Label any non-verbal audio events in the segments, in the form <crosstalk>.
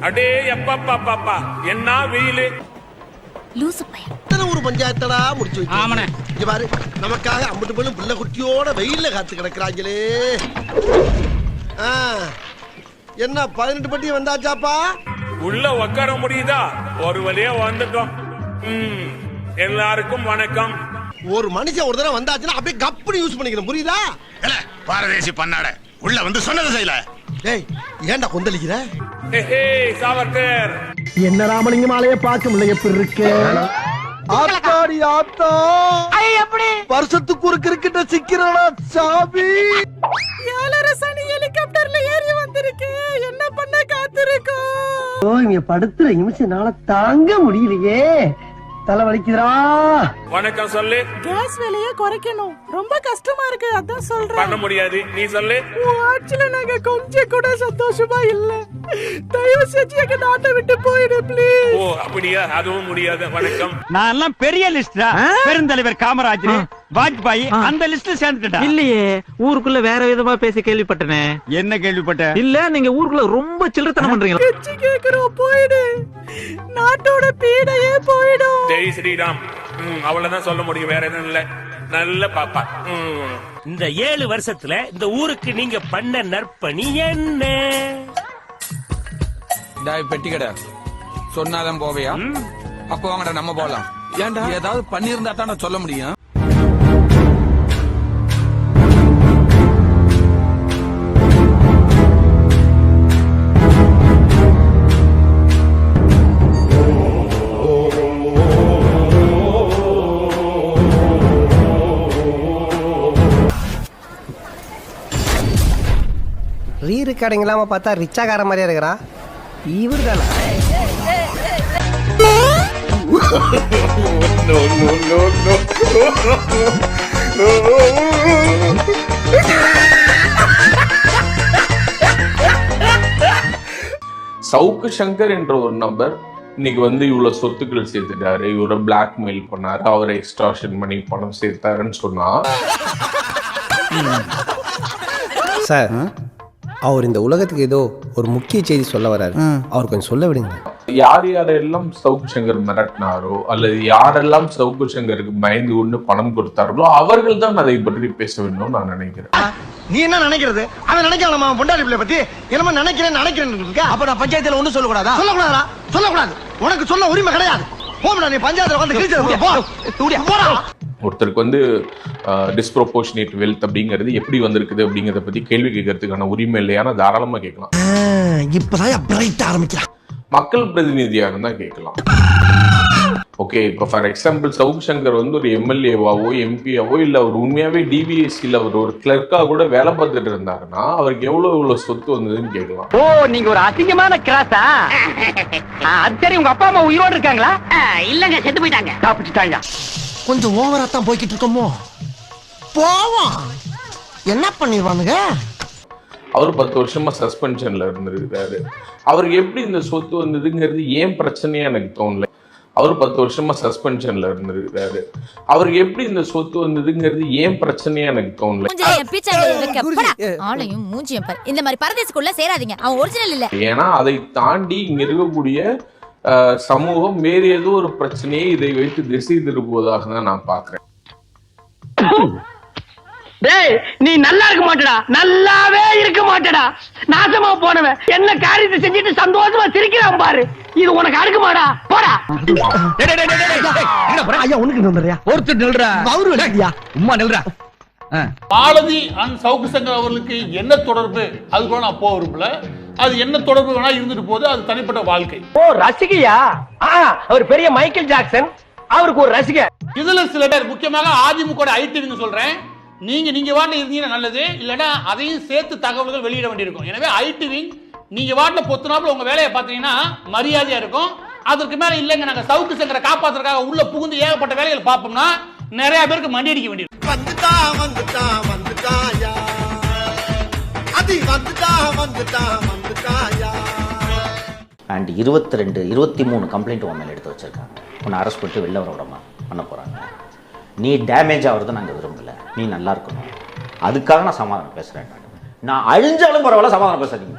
அடே பாப்பா என்ன வெயிலு? லூசு பையன். ஒரு பஞ்சாயத்தடா முடிச்சு வச்சு. ஆமாண்ணே. இங்க பாரு நமக்காக அம்பட்டு பொண்ணு புள்ள குட்டியோட வெயில்ல காத்து கிடக்குறாங்களே. ஆ, என்ன பதினெட்டு பட்டி வந்தாச்சாப்பா? உள்ள உட்கார முடியுதா? ஒரு வழியா வந்துட்டோம். ம், எல்லாருக்கும் வணக்கம். ஒரு மனுஷன் ஒரு தடவை வந்தாச்சுன்னா அப்படியே கப்புனு யூஸ் பண்ணிக்கணும். புரியுதா? பாரதேசி பண்ணாட. உள்ள வந்து சொன்னது செய்யல. டேய் ஏன்டா கொந்தளிக்கிற? சாவர்கர். என்ன ராமலிங்கம் ஆலைய பார்க்க முடியல எப்படி இருக்கு? ஆத்தாடி ஆத்தா. எப்படி? வருஷத்துக்கு ஒரு கிரிக்கெட்ட சிக்கிறடா சாமி? ஏழரை சனி ஹெலிகாப்டர்ல ஏறி வந்திருக்கு. என்ன பண்ண காத்திருக்கோம்? ஓ இங்க படுத்துற நிமிஷம்னால தாங்க முடியலையே. தலை வலிக்குதுடா வணக்கம் சொல்லு. கேஸ் விலைய குறைக்கணும். ரொம்ப கஷ்டமா இருக்கு அதான் பண்ண சொல்றேன் முடியாது. நீ சொல்லு. உன் ஆட்சியில நாங்க கொஞ்சம் கூட சந்தோஷமா இல்ல. தயவு செஞ்சு எங்க நாட்டை விட்டு போயிடு ப்ளீஸ் ஓ அப்படியா? அதுவும் முடியாது. வணக்கம். நான் எல்லாம் பெரிய லிஸ்டா பெருந்தலைவர் காமராஜர் வாஜ்பாய் அந்த லிஸ்ட்ல சேர்ந்துட்டா இல்லையே ஊருக்குள்ள வேற விதமா பேசி கேள்விப்பட்டனே. என்ன கேள்விப்பட்ட? இல்ல நீங்க ஊருக்குள்ள ரொம்ப சில்லறத்தனம் பண்றீங்க கேக்குறோம் போயிடு. நாட்டோட பீடையே போயிடும். ஜெய் ஸ்ரீராம். அவ்வளவுதான் சொல்ல முடியும். வேற எதுவும் இல்ல. நல்ல பாப்பா. இந்த ஏழு வருஷத்துல இந்த ஊருக்கு நீங்க பண்ண நற்பணி என்ன? டாய் பெட்டி கடை. சொன்னாதான் போவையா? அப்போ வாங்கடா நம்ம போலாம். ஏன்டா? ஏதாவது பண்ணியிருந்தா தான் நான் சொல்ல முடியும். ரீ ரெக்கார்டிங் இல்லாம பார்த்தா ரிச்சாகார மாதிரியா இருக்கிறா? இவரு தானே சவுக்கு சங்கர் என்ற ஒரு நபர் இன்னைக்கு வந்து இவ்வளவு சொத்துக்கள் சேர்த்துட்டாரு. இவரை பிளாக்மெயில் பண்ணாரு. அவரை எக்ஸ்ட்ராஷன் பண்ணி பணம் சேர்த்தாருன்னு சொன்னா. சார் அவர் இந்த உலகத்துக்கு ஏதோ ஒரு முக்கிய செய்தி சொல்ல வராரு அவர் கொஞ்சம் சொல்ல விடுங்க. யார் யாரெல்லாம் சவுக்கு சங்கர் மிரட்டினாரோ அல்லது யாரெல்லாம் சவுக்கு சங்கருக்கு பயந்து கொண்டு பணம் கொடுத்தார்களோ அவர்கள் தான் அதை பற்றி பேச வேண்டும் நான் நினைக்கிறேன். நீ என்ன நினைக்கிறது? அவன் நினைக்கலாம் அவன் பொண்டாடி பிள்ளை பத்தி. என்னமா நினைக்கிறேன் நினைக்கிறேன் அப்ப நான் பஞ்சாயத்துல ஒண்ணும் சொல்லக்கூடாதா? சொல்லக்கூடாதா சொல்லக்கூடாது. உனக்கு சொல்ல உரிமை கிடையாது. போம்டா நீ பஞ்சாயத்துல வந்து ஒருத்தருக்கு வந்து டிஸ்ப்ரோபோர்ஷனேட் வெல்த் அப்படிங்கிறது எப்படி வந்திருக்குது அப்படிங்கறத பத்தி கேள்வி கேட்கறதுக்கான உரிமை இல்லையானா தாராளமா கேட்கலாம். இப்பதான் பிரைட் ஆரம்பிக்கிறான் மக்கள் பிரதிநிதியா இருந்தா கேட்கலாம். ஓகே இப்போ ஃபார் எக்ஸாம்பிள் சவுக் சங்கர் வந்து ஒரு எம்எல்ஏவாவோ எம்பியாவோ இல்ல அவர் உண்மையாவே டிபிஎஸ்சியில் அவர் ஒரு கிளர்க்கா கூட வேலை பார்த்துட்டு இருந்தாருன்னா அவருக்கு எவ்வளவு எவ்வளவு சொத்து வந்ததுன்னு கேட்கலாம். ஓ நீங்க ஒரு அசிங்கமான கிராஸா அது சரி உங்க அப்பா அம்மா உயிரோடு இருக்காங்களா? இல்லங்க செத்து போயிட்டாங்க. காப்பிச்சுட்டாங்க கொஞ்சம் ஓவரா தான் போய்கிட்டு இருக்கோமோ? போவோம். என்ன பண்ணிடுவானுங்க அவர் பத்து வருஷமா சஸ்பென்ஷன்ல இருந்திருக்காரு அவருக்கு எப்படி இந்த சொத்து வந்ததுங்கிறது ஏன் பிரச்சனையா எனக்கு தோணல. அவர் பத்து வருஷமா சஸ்பென்ஷன்ல இருந்திருக்காரு அவருக்கு எப்படி இந்த சொத்து வந்ததுங்கிறது ஏன் பிரச்சனையா எனக்கு தோணல. ஆளையும் மூஞ்சியும் பாரு. இந்த மாதிரி பரதேசுக்குள்ள சேராதீங்க. அவன் ஒரிஜினல் இல்ல. ஏன்னா அதை தாண்டி இங்க இருக்கக்கூடிய சமூகம் வேறு ஏதோ ஒரு பிரச்சனையை இதை வைத்து திசை திருப்புவதாக தான் நான் பாக்குறேன். <coughs> டேய் நீ நல்லா இருக்க மாட்டடா. நல்லாவே இருக்க மாட்டடா. நாசமா போனவன். என்ன காரியத்தை செஞ்சுட்டு சந்தோஷமா சிரிக்கிறான் பாரு. இது உனக்கு அடுக்குமாடா. போடா. ஐயா உனக்கு வந்துடுறியா ஒருத்தர் நில்றா. அவரு இல்லையா உம்மா நில்றா. மாலதி அண்ட் சவுக்கு சங்கர் அவர்களுக்கு என்ன தொடர்பு? அது கூட நான் போக விரும்பல. அது என்ன தொடர்பு வேணா இருந்துட்டு போகுது. அது தனிப்பட்ட வாழ்க்கை. ஓ ரசிகையா? அவர் பெரிய மைக்கேல் ஜாக்சன். அவருக்கு ஒரு ரசிகை இதுல சில பேர் முக்கியமாக அதிமுக ஐடிவிங்க சொல்றேன். நீங்க நீங்க வாட்டில் இருந்தீங்கன்னா நல்லது. இல்லைன்னா அதையும் சேர்த்து தகவல்கள் வெளியிட வேண்டியிருக்கும். எனவே ஐடிவிங் நீங்க வாட்டில் பொத்துனாப்புல உங்க வேலையை பார்த்தீங்கன்னா மரியாதையா இருக்கும். அதற்கு மேல இல்லைங்க நாங்க சவுக்கு சங்கரை காப்பாத்துறதுக்காக உள்ள புகுந்து ஏகப்பட்ட வேலைகள் பார்ப்போம்னா நிறைய பேருக்கு மண்டி அடிக்க வேண்டியிருக்கும். வந்துட்டான் வந்துட்டான் வந்துட்டாயா அது வந்துட்டான் வந்துட்டான் வந்துட்டாயா அண்ட் இருபத்தி ரெண்டு இருபத்தி மூணு கம்ப்ளைண்ட் உன் மேல எடுத்து வச்சிருக்காங்க. உன்னை அரெஸ்ட் பண்ணிட்டு வெளில வர விடாம பண்ண போறாங்க. நீ டேமேஜ் ஆகிறத நாங்கள் விரும்பல. நீ நல்லா இருக்கணும். அதுக்காக நான் சமாதானம் பேசுறேன் நான். அழிஞ்சாலும் பரவாயில்ல சமாதானம் பேசாதீங்க.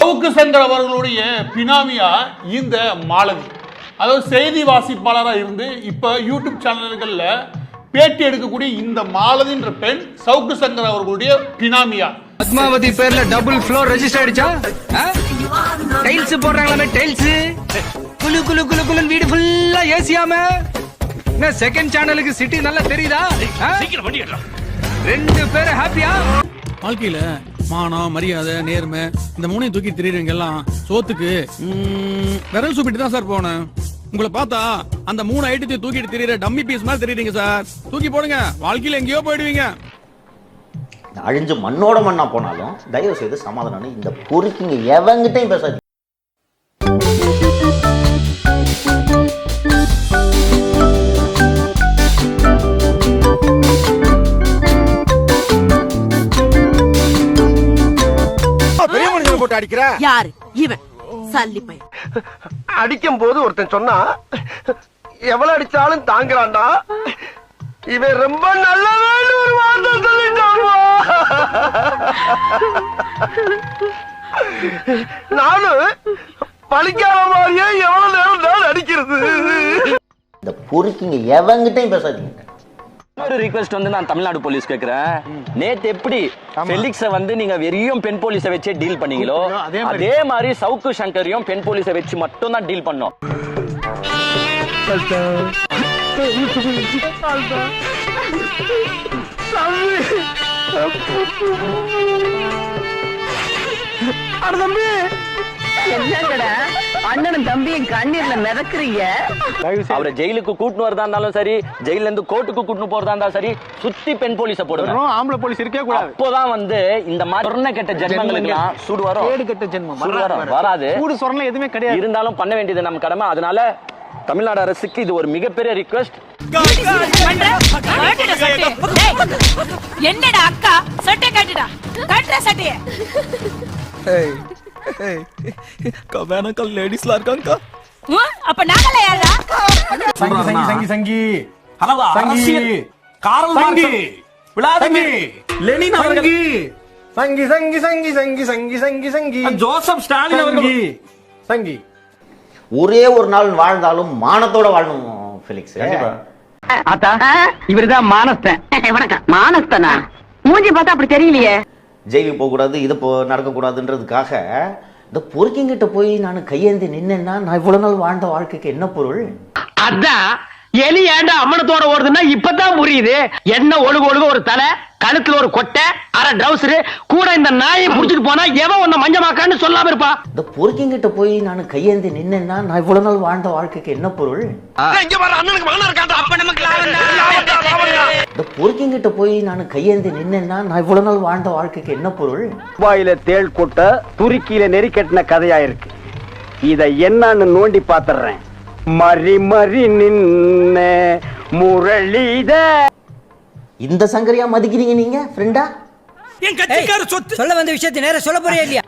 சவுக்கு சங்கர் அவர்களுடைய பினாமியா இந்த மாலதி. அதாவது செய்தி வாசிப்பாளரா இருந்து இப்ப யூடியூப் சேனல்கள்ல பேட்டி எடுக்கக்கூடிய இந்த மாலதின்ற பெண் சவுக்கு சங்கர் அவர்களுடைய பினாமியா. பத்மாவதி பேர்ல டபுள் ஃப்ளோர் ரெஜிஸ்டர் ஆயிடுச்சா? டைல்ஸ் போடுறாங்களே டைல்ஸ் குலு குலு குலு குலுன்னு வீடு ஃபுல்லா ஏசியாம என்ன செகண்ட் சேனலுக்கு சிட்டி நல்லா தெரியுதா? ஆ? ரெண்டு பேரும் ஹாப்பியா வாழ்க்கையில மானம் மரியாதை நேர்மை இந்த மூணையும் தூக்கி திரியுறவங்க எல்லாம் சோத்துக்கு விரல் சூப்பிட்டு தான் சார் போனேன். உங்களை பார்த்தா அந்த மூணு ஐட்டத்தையும் தூக்கிட்டு திரியிற டம்மி பீஸ் மாதிரி தெரியுறீங்க சார். தூக்கி போடுங்க. வாழ்க்கையில எங்கேயோ போயிடுவீங்க. அழிஞ்சு மண்ணோட மண்ணா போனாலும் தயவு செய்து சமாதானம் இந்த பொறுக்கிங்க. எவங்கிட்டையும் பேசாதீங்க. அடிக்கிற? யாரு? இவன். சல்லி பையன். அடிக்கும் போது ஒருத்தன் சொன்னா எவ்வளவு அடிச்சாலும் தாங்குறான்டா. இவன் ரொம்ப நல்லவன் ஒரு வார்த்தை சொல்லிட்டான். நானும் பழிக்காத மாதிரியே எவ்வளவு நேரம் நான் அடிக்கிறது. இந்த பொறுக்கிங்க எவங்கிட்டையும் பேசாதீங்க. ஒரு ரிக்வெஸ்ட் வந்து நான் தமிழ்நாடு போலீஸ் கேக்குறேன். நேத்து எப்படி ஃபெலிக்ஸ வந்து நீங்க வெறியும் பெண் போலீஸ வச்சே டீல் பண்ணீங்களோ அதே மாதிரி. சவுக்கு சங்கரையும் பெண் போலீஸ வச்சு மட்டும் தான் டீல் பண்ணோம் என்னங்கடா? அண்ணனும் தம்பியும் கண்ணீர்ல மிதக்குறீங்க. அவரை ஜெயிலுக்கு கூட்டினு வரதா இருந்தாலும் சரி ஜெயில இருந்து கோர்ட்டுக்கு கூட்டினு போறதா இருந்தாலும் சரி சுத்தி பெண் போலீஸ போடுங்க. ஆம்பளை போலீஸ் இருக்கே கூடாது. அப்போதான் வந்து இந்த மாதிரி சொர்ண கெட்ட ஜென்மங்களுக்கு சூடு வரும் கேடு கெட்ட ஜென்மம். சூடு வரும் வராது. சூடு சொரணம் எதுவுமே கிடையாது. இருந்தாலும் பண்ண வேண்டியது நம்ம கடமை. அதனால தமிழ்நாடு அரசுக்கு இது ஒரு மிகப்பெரிய ரிக்வெஸ்ட் என்னடா அக்கா? சட்டை கட்டுடா. கட்டுற சட்டைய. வேணாக்கா லேடிஸ்லாம் இருக்காங்கக்கா. அப்ப நாங்கள யாரா? சங்கி சங்கி சங்கி சங்கி. சங்கி. விழாதங்கி. லெனின் அவர்கள். சங்கி. சங்கி சங்கி சங்கி சங்கி சங்கி சங்கி ஜோசப் ஸ்டாலின் அவர்கள். சங்கி. ஒரே ஒரு நாள் வாழ்ந்தாலும் மானத்தோட வாழணும் ஃபெலிக்ஸ் ஆத்தா இவருதான் மானஸ்தன். <laughs> வணக்கம். மானஸ்தனா? மூஞ்சி பார்த்தா அப்படி தெரியலையே. ஜெயிலுக்கு போகக்கூடாது இது போ நடக்கக்கூடாதுன்றதுக்காக இந்த பொறுக்கிங்கிட்ட போய் நான் கையேந்தி நின்னேன்னா நான் இவ்வளவு நாள் வாழ்ந்த வாழ்க்கைக்கு என்ன பொருள்? அதான் எலி ஏண்டா அம்மனத்தோட ஓடுதுன்னா இப்பதான் புரியுது. என்ன ஒழுகு ஒழுகு ஒரு தலை கழுத்துல ஒரு கொட்டை அரை ட்ரௌசரு கூட இந்த நாயை <coughs> புடிச்சிட்டு போனா எவன் உன்னை மஞ்சமாக்கான்னு சொல்லாம இருப்பா? இந்த பொறுக்கிங்கிட்ட போய் நான் கையேந்தி நின்னேன்னா நான் இவ்வளவு நாள் வாழ்ந்த வாழ்க்கைக்கு என்ன பொருள்? இங்க வர அண்ணனுக்கு மகனா இருக்காண்டா அப்ப நமக்கு இந்த பொறுக்கிங்கிட்ட போய் நான் கையேந்தி நின்னேன்னா நான் இவ்வளவு நாள் வாழ்ந்த வாழ்க்கைக்கு என்ன பொருள்? துபாயில தேள் கொட்ட துருக்கியில நெறி கட்டின கதையா இருக்கு. இத என்னன்னு நோண்டி பாத்துறேன். மறி மறி நின்ன முரளித. இந்த சங்கரியா மதிக்கிறீங்க நீங்க ஃப்ரெண்டா என் கட்சிக்கார சொத்து. சொல்ல வந்த விஷயத்தை நேர சொல்ல போறியா இல்லையா?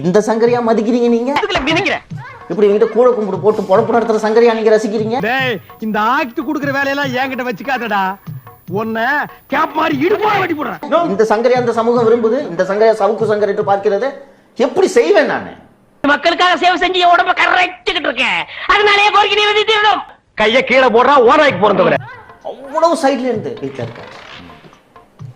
இந்த சங்கரியா மதிக்கிறீங்க நீங்க? இப்படி என்கிட்ட கூட கும்பிடு போட்டு பொழப்பு நடத்துற சங்கரியா நீங்க ரசிக்கிறீங்க? டேய் இந்த ஆக்ட் குடுக்குற வேலையெல்லாம் என்கிட்ட வச்சுக்காதடா. உன்னை கேப் மாதிரி இடுப்பா வெட்டி போடுறேன். இந்த சங்கரியா அந்த சமூகம் விரும்புது. இந்த சங்கரியா சவுக்கு சங்கர் என்று பார்க்கிறது. எப்படி செய்வேன் நானு? மக்களுக்காக சேவை செஞ்சு உடம்ப கரைச்சுக்கிட்டு இருக்கேன். அதனாலே கோரிக்கை கைய கீழே போடுறா ஓனாய்க்கு பிறந்தவர அவ்வளவு சைட்ல இருந்து வீட்டுல இருக்காரு.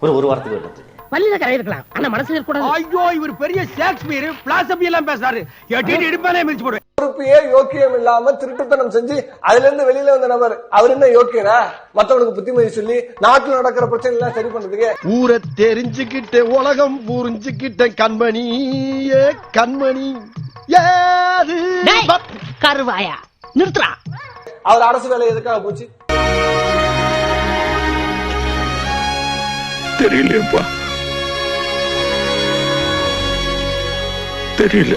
ஒரு ஒரு வாரத்துக்கு விடுறது பள்ளியில கரை இருக்கலாம். ஆனா மனசு இருக்கக்கூடாது. ஐயோ இவர் பெரிய ஷேக்ஸ்பியர் பிளாசபி எல்லாம் பேசாரு எட்டிட்டு இடுப்பானே மிதிச்சு போடுவேன். பொறுப்பையே யோக்கியம் இல்லாம திருட்டுத்தனம் செஞ்சு அதுல இருந்து வெளியில வந்த நபர் அவர் என்ன யோக்கியரா மத்தவனுக்கு புத்திமதி சொல்லி நாட்டுல நடக்கிற பிரச்சனை எல்லாம் சரி பண்றதுக்கு. ஊரை தெரிஞ்சுக்கிட்ட உலகம் புரிஞ்சுக்கிட்ட கண்மணி ஏ கண்மணி. ஏது? கருவாயா. நிறுத்துறா அவர் அரசு வேலை எதுக்காக போச்சு? தெரியலையப்பா. தெரியல.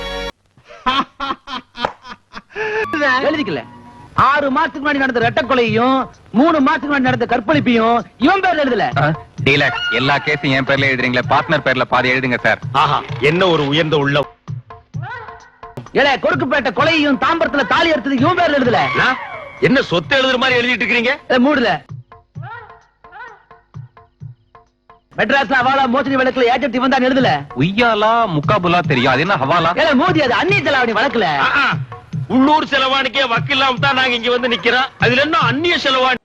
எழுதிக்கல. ஆறு மாசத்துக்கு முன்னாடி நடந்த ரெட்ட கொலையும் மூணு மாசத்துக்கு முன்னாடி நடந்த கற்பழிப்பையும் இவன் பேர்ல எழுதல. டீலர் எல்லா கேஸும் என் பேர்ல எழுதுறீங்களே பார்ட்னர் பேர்ல பாதி எழுதுங்க சார். ஆஹா என்ன ஒரு உயர்ந்த உள்ளம் ஏலே கொருக்குப்பேட்டை கொலையும் தாம்பரத்துல தாலி எடுத்தது இவன் பேர்ல எழுதல. என்ன சொத்து எழுதுற மாதிரி எழுதிட்டு இருக்கீங்க மூடுல. மெட்ராஸ்ல அவாலா மோசடி வழக்குல ஏஜென்ட் இவன் தான் எழுதல. உய்யாலா முக்காபுலா தெரியும் அது என்ன ஹவாலா? ஏல மோதி அது அந்நிய செலாவணி வழக்குல. உள்ளூர் செலவாணிக்கே வக்கில்லாம் தான் நாங்க இங்க வந்து நிக்கிறோம். அதுல என்ன அந்நிய செலவாணி?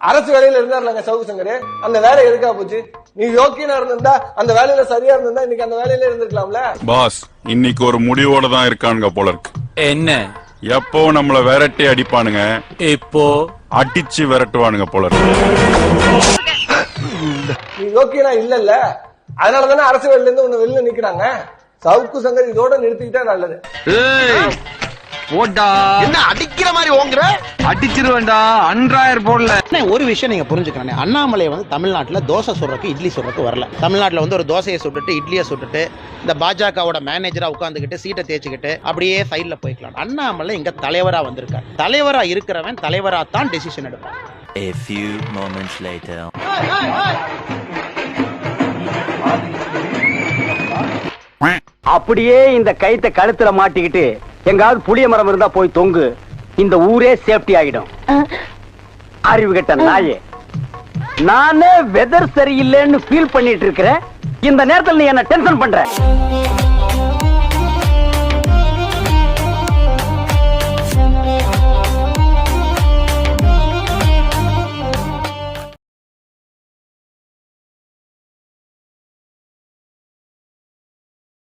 அரசு வேலையில இருந்தாருலங்க சவுக்கு சங்கர். அந்த வேலை எதுக்கா போச்சு? நீ யோக்கியனா இருந்திருந்தா அந்த வேலையில சரியா இருந்திருந்தா இன்னைக்கு அந்த வேலையில இருந்திருக்கலாம்ல? பாஸ் இன்னைக்கு ஒரு முடிவோட தான் இருக்கானுங்க போல இருக்கு. என்ன? எப்போ நம்மள விரட்டி அடிப்பானுங்க. இப்போ? அடிச்சு விரட்டுவானுங்க போல இருக்கு. நீ யோக்கியனா இல்லல்ல. அதனால தானே அரசு வேலையில இருந்து உன்னை வெளில நிக்கிறாங்க சவுக்கு சங்கர் இதோட நிறுத்திக்கிட்டா நல்லது. போட்டா என்ன அடிக்கிற மாதிரி ஓங்குற? அடிச்சிருவேன்டா அன்றாயர் போடல. ஒரு விஷயம் நீங்க புரிஞ்சுக்கணும் அண்ணாமலை வந்து தமிழ்நாட்டுல தோசை சுடுறதுக்கு இட்லி சுடுறதுக்கு வரல. தமிழ்நாட்டுல வந்து ஒரு தோசையை சுட்டுட்டு இட்லியை சுட்டுட்டு இந்த பாஜகவோட மேனேஜரா உட்காந்துக்கிட்டு சீட்டை தேய்ச்சிக்கிட்டு அப்படியே சைட்ல போய்க்கலாம். அண்ணாமலை இங்க தலைவரா வந்திருக்கார். தலைவரா இருக்கிறவன் தலைவரா தான் டெசிஷன் எடுப்பான். A few moments later. அப்படியே இந்த கைத்தை கழுத்துல மாட்டிக்கிட்டு எங்காவது புளிய மரம் இருந்தா போய் தொங்கு. இந்த ஊரே சேஃப்டி ஆகிடும் அறிவு கெட்ட நாயே. நானே வெதர் சரியில்லைன்னு ஃபீல் பண்ணிட்டு இருக்கிறேன். இந்த நேரத்துல நீ என்ன டென்ஷன் பண்ற.